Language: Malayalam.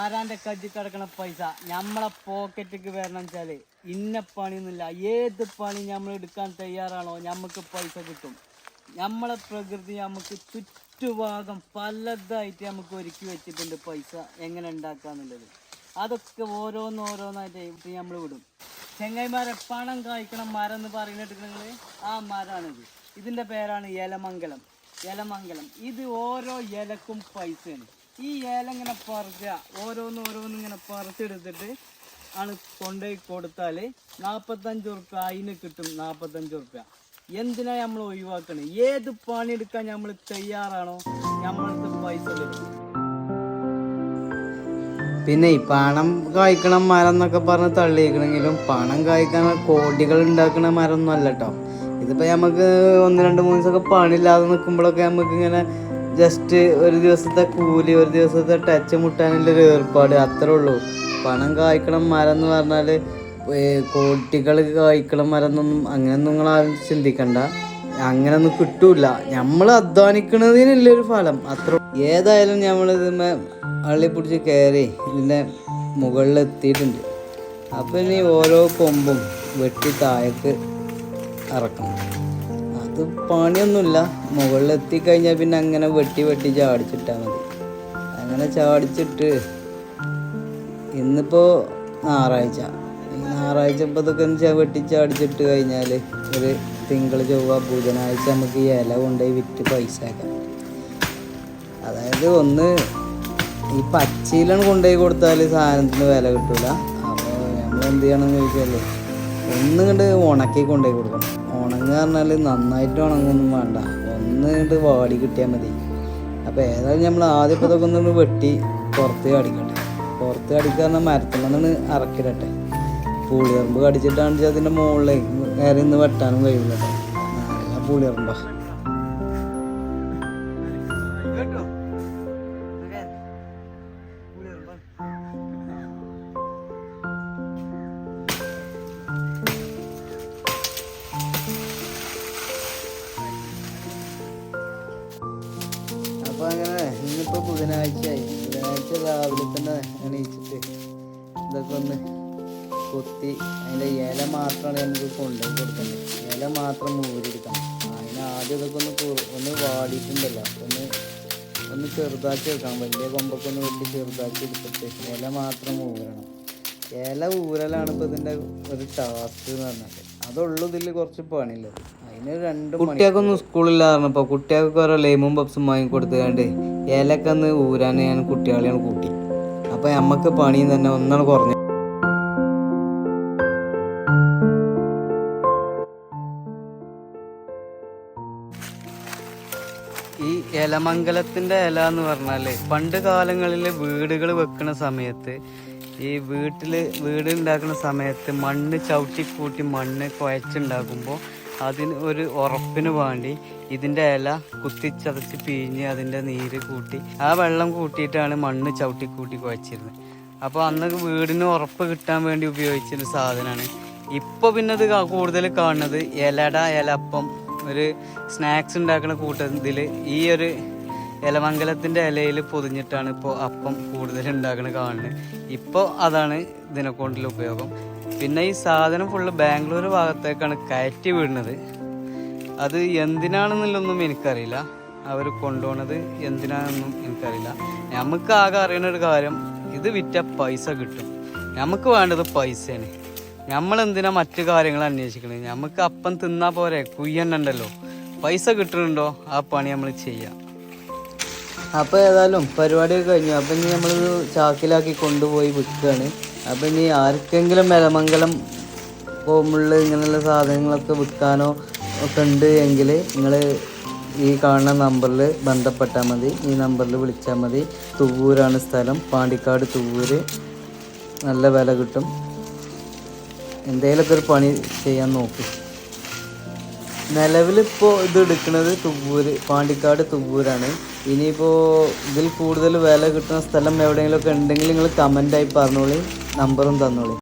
ആരാന്റെ കജ്ജി കിടക്കണ പൈസ നമ്മളെ പോക്കറ്റിക്ക് വരണം വെച്ചാൽ ഇന്ന പണിയൊന്നുമില്ല. ഏത് പണി നമ്മൾ എടുക്കാൻ തയ്യാറാണോ നമുക്ക് പൈസ കിട്ടും. നമ്മളെ പ്രകൃതി നമുക്ക് ചുറ്റുഭാഗം പലതായിട്ട് നമുക്ക് ഒരുക്കി വെച്ചിട്ടുണ്ട് പൈസ എങ്ങനെ ഉണ്ടാക്കാന്നുള്ളത്. അതൊക്കെ ഓരോന്നോരോന്നായിട്ട് നമ്മൾ വിടും. ചെങ്ങൈമാരെ പണം കായ്ക്കണ മരം എന്ന് പറയുന്നിട്ട് നിങ്ങൾ ആ മരമാണിത് ഇതിന്റെ പേരാണ് യലമംഗലം യലമംഗലം ഇത് ഓരോ ഇലക്കും പൈസയാണ്. ഈ ഏല ഇങ്ങനെ പറത്തുക ഓരോന്ന് ഓരോന്ന് ഇങ്ങനെ പറിച്ചെടുത്തിട്ട് ആണ് കൊണ്ടുപോയി കൊടുത്താൽ നാൽപ്പത്തഞ്ച് ഉറുപ്പ്യ അതിന് കിട്ടും നാൽപ്പത്തഞ്ച് ഉറുപ്പ്യ. എന്തിനാ നമ്മൾ ഒഴിവാക്കണേ? ഏത് പണിയെടുക്കാൻ നമ്മൾ തയ്യാറാണോ നമ്മൾക്ക് പൈസ തരും. പിന്നെ ഈ പണം കായ്ക്കണം മരം എന്നൊക്കെ പറഞ്ഞ് തള്ളിയിരിക്കണമെങ്കിലും പണം കായ്ക്കാൻ കോടികൾ ഉണ്ടാക്കുന്ന മരം ഒന്നും അല്ല കേട്ടോ ഇതിപ്പോൾ നമുക്ക് ഒന്ന് രണ്ട് മൂന്ന് ദിവസമൊക്കെ പണിയില്ലാതെ നിൽക്കുമ്പോഴൊക്കെ നമുക്ക് ഇങ്ങനെ ജസ്റ്റ് ഒരു ദിവസത്തെ കൂലി ഒരു ദിവസത്തെ ടച്ച് മുട്ടാനുള്ള ഒരു ഏർപ്പാട് അത്രേ ഉള്ളൂ. പണം കായ്ക്കണം മരം എന്ന് പറഞ്ഞാൽ കോട്ടികൾ കായ്ക്കണം മരം എന്നൊന്നും അങ്ങനെയൊന്നും നിങ്ങൾ ആരും ചിന്തിക്കണ്ട. അങ്ങനൊന്നും കിട്ടൂല. നമ്മൾ അധ്വാനിക്കുന്നതിനുള്ളൊരു ഫലം. അത്ര ഏതായാലും നമ്മൾ ഇതിന്മേ അള്ളി പിടിച്ച് കയറി ഇതിന്റെ മുകളിൽ എത്തിയിട്ടുണ്ട്. അപ്പം ഇനി ഓരോ കൊമ്പും വെട്ടി താഴേക്ക് ഇറക്കണം. അത് പണിയൊന്നുമില്ല. മുകളിലെത്തി കഴിഞ്ഞാൽ പിന്നെ അങ്ങനെ വെട്ടി വെട്ടി ചാടിച്ചിട്ടാൽ മതി. അങ്ങനെ ചാടിച്ചിട്ട് ഇന്നിപ്പോൾ ഞായറാഴ്ച. ഞായറാഴ്ച ഇപ്പോൾ ഇതൊക്കെ എന്ന് ചാ- വെട്ടി ചാടിച്ചിട്ട് കഴിഞ്ഞാൽ ഒരു തിങ്കൾ ചൊവ്വ ബുധനാഴ്ച നമുക്ക് ഈ ഇല കൊണ്ടുപോയി വിറ്റ് പൈസ ആക്കാം. അതായത് ഒന്ന് ഈ പച്ചയിലാണ് കൊണ്ടുപോയി കൊടുത്താൽ സാധനത്തിന് വില കിട്ടില്ല അപ്പോൾ നമ്മൾ എന്ത് ചെയ്യണമെന്ന് ചോദിച്ചാൽ ഒന്ന് കണ്ട് ഉണക്കി കൊണ്ടുപോയി കൊടുക്കണം. ഉണങ്ങുക പറഞ്ഞാൽ നന്നായിട്ട് ഉണങ്ങൊന്നും വേണ്ട. ഒന്ന് കണ്ട് വാടി കിട്ടിയാൽ മതി. അപ്പോൾ ഏതായാലും നമ്മൾ ആദ്യം ഇപ്പോൾ ഇതൊക്കെ ഒന്ന് വെട്ടി പുറത്ത് കടിക്കട്ടെ. പുറത്ത് കടിക്കുക പറഞ്ഞാൽ മരത്തുമെന്നാണ് ഇറക്കിടട്ടെ പുളിയറമ്പ് കടിച്ചിട്ടാണ് വെച്ചാൽ അതിന്റെ മുകളിലേക്ക് കയറി ഇന്ന് വെട്ടാനും കഴിയില്ല നല്ല പുളിയറമ്പാ. അപ്പൊ അങ്ങനെ ഇന്നിപ്പോ ബുധനാഴ്ചയായി. ബുധനാഴ്ച രാവിലെ തന്നെ എണീച്ചിട്ട് ഇതൊക്കെ ഒന്ന് കൊത്തി അതിന്റെ ഇല മാത്രമാണ് നമുക്ക് കൊണ്ടുപോയി കൊടുക്കുന്നത്. ഇല മാത്രം മൂരിയെടുക്കണം അതിന് ആദ്യം ഇതൊക്കെ ഒന്ന് ഒന്ന് വാടിയിട്ടുണ്ടല്ലോ. ഒന്ന് ഒന്ന് ചെറുതാക്കി എടുക്കണം. വലിയ കൊമ്പൊക്കെ ഒന്ന് വെട്ടി ചെറുതാക്കി എടുത്തിട്ട് ഇല മാത്രം ഊരണം. ഇല ഊരലാണ് ഇപ്പൊ ഇതിന്റെ ഒരു ടാസ്ക് എന്ന് പറഞ്ഞാൽ അതുള്ളൂ കുറച്ച് പണിയുള്ളത്. കുട്ടികൾക്കൊന്നും സ്കൂളില്ലായിരുന്നപ്പോ കുട്ടികൾക്ക് ഓരോ ലേമും പപ്സും വാങ്ങി കൊടുത്തുകൊണ്ട് ഏലക്കന്ന് ഊരാൻ ഞാൻ കുട്ടികളെയാണ് കൂട്ടി. അപ്പൊ നമ്മക്ക് പണിയും തന്നെ ഒന്നാണ് കുറഞ്ഞു ഈ ഇലമംഗലത്തിന്റെ ഇല എന്ന് പറഞ്ഞാൽ പണ്ട് കാലങ്ങളിൽ വീടുകൾ വെക്കുന്ന സമയത്ത് ഈ വീട്ടിൽ വീട് ഉണ്ടാക്കുന്ന സമയത്ത് മണ്ണ് ചവിട്ടി കൂട്ടി മണ്ണ് കുഴച്ചുണ്ടാക്കുമ്പോൾ അതിന് ഒരു ഉറപ്പിന് വേണ്ടി ഇതിന്റെ ഇല കുത്തിച്ചതച്ച് പിഴിഞ്ഞ് അതിന്റെ നീര് കൂട്ടി ആ വെള്ളം കൂട്ടിയിട്ടാണ് മണ്ണ് ചവിട്ടി കൂട്ടി കുഴച്ചിരുന്നത്. അപ്പോൾ അന്ന് വീടിന് ഉറപ്പ് കിട്ടാൻ വേണ്ടി ഉപയോഗിച്ചൊരു സാധനമാണ്. ഇപ്പോൾ പിന്നെ ഇത് കൂടുതൽ കാണുന്നത് ഇലട ഇലപ്പം ഒരു സ്നാക്സ് ഉണ്ടാക്കുന്ന കൂട്ടത്തിൽ ഈ ഒരു ഇലമംഗലത്തിന്റെ ഇലയിൽ പൊതിഞ്ഞിട്ടാണ് ഇപ്പോൾ അപ്പം കൂടുതൽ ഉണ്ടാക്കണ കാണുന്നത് ഇപ്പോൾ അതാണ് ഇതിനെക്കൊണ്ടുള്ള ഉപയോഗം. പിന്നെ ഈ സാധനം ഫുള്ള് ബാംഗ്ലൂർ ഭാഗത്തേക്കാണ് കയറ്റി വീഴുന്നത് അത് എന്തിനാണെന്നുള്ളൊന്നും എനിക്കറിയില്ല. അവർ കൊണ്ടുപോണത് എന്തിനാണെന്നും എനിക്കറിയില്ല. നമുക്ക് ആകെ അറിയണ ഒരു കാര്യം ഇത് വിറ്റ പൈസ കിട്ടും. നമുക്ക് വേണ്ടത് പൈസയാണ്. നമ്മൾ എന്തിനാ മറ്റു കാര്യങ്ങൾ അന്വേഷിക്കുന്നത് നമുക്ക് അപ്പം തിന്നാ പോരെ കുയ്യണ്ണുണ്ടല്ലോ. പൈസ കിട്ടുന്നുണ്ടോ ആ പണി നമ്മൾ ചെയ്യാം. അപ്പൊ ഏതായാലും പരിപാടിയൊക്കെ കഴിഞ്ഞു. അപ്പൊ ഇനി നമ്മളിത് ചാക്കിലാക്കി കൊണ്ടുപോയി വിൽക്കുകയാണ്. അപ്പൊ ഇനി ആർക്കെങ്കിലും മലമംഗലം പോകുമ്പോൾ ഇങ്ങനെയുള്ള സാധനങ്ങളൊക്കെ വിൽക്കാനോ ഒക്കെ ഉണ്ട് എങ്കിൽ നിങ്ങൾ ഈ കാണുന്ന നമ്പറിൽ ബന്ധപ്പെട്ടാൽ മതി. ഈ നമ്പറിൽ വിളിച്ചാൽ മതി. തുവൂരാണ് സ്ഥലം. പാണ്ടിക്കാട് തുവൂര്. നല്ല വില കിട്ടും. എന്തെങ്കിലുമൊക്കെ ഒരു പണി ചെയ്യാൻ നോക്കും. നിലവിലിപ്പോൾ ഇത് എടുക്കുന്നത് തുവ്വൂര് പാണ്ടിക്കാട് തുവ്വൂരാണ്. ഇനിയിപ്പോൾ ഇതിൽ കൂടുതൽ വില കിട്ടുന്ന സ്ഥലം എവിടെയെങ്കിലുമൊക്കെ ഉണ്ടെങ്കിൽ നിങ്ങൾ കമന്റായി പറഞ്ഞോളി നമ്പറും തന്നോളി.